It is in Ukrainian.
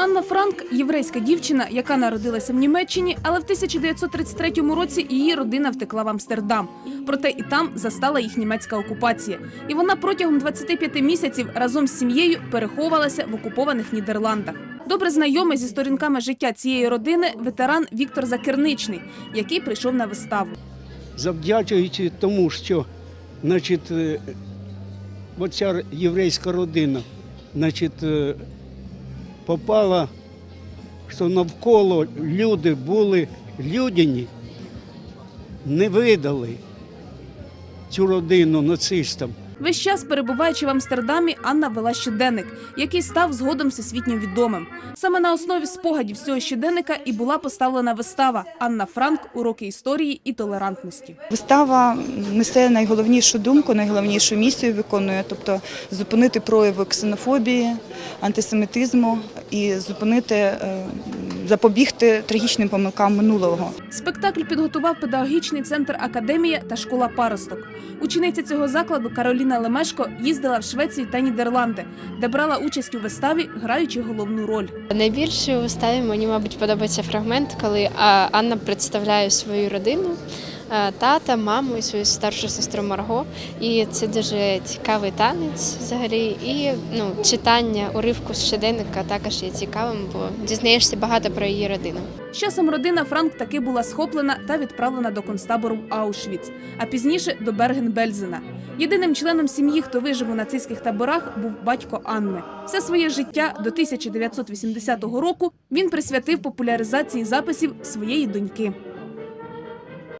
Анна Франк єврейська дівчина, яка народилася в Німеччині, але в 1933 році її родина втекла в Амстердам. Проте і там застала їх німецька окупація. І вона протягом 25 місяців разом з сім'єю переховувалася в окупованих Нідерландах. Добре знайомий зі сторінками життя цієї родини ветеран Віктор Закерничний, який прийшов на виставу. завдячуючи тому, що значить, е, оця єврейська родина значить, е, попала, що навколо люди були людяні, не видали цю родину нацистам. Весь час перебуваючи в Амстердамі, Анна вела щоденник, який став згодом всесвітньо відомим. Саме на основі спогадів цього щоденника і була поставлена вистава Анна Франк Уроки історії і толерантності. Вистава несе найголовнішу думку, найголовнішу місію виконує, тобто зупинити прояви ксенофобії, антисемітизму і зупинити, е, запобігти трагічним помилкам минулого. Спектакль підготував педагогічний центр Академія та школа паросток. Учениця цього закладу Кароліна Лемешко їздила в Швецію та Нідерланди, де брала участь у виставі, граючи головну роль. Найбільше у виставі мені, мабуть, подобається фрагмент, коли Анна представляє свою родину, тата, маму і свою старшу сестру Марго. І це дуже цікавий танець взагалі. І ну, читання уривку з щоденника також є цікавим, бо дізнаєшся багато про її родину. З часом родина Франк таки була схоплена та відправлена до концтабору в Аушвіц, а пізніше до Берген-Бельзена. Єдиним членом сім'ї, хто вижив у нацистських таборах, був батько Анни. Все своє життя до 1980 року він присвятив популяризації записів своєї доньки.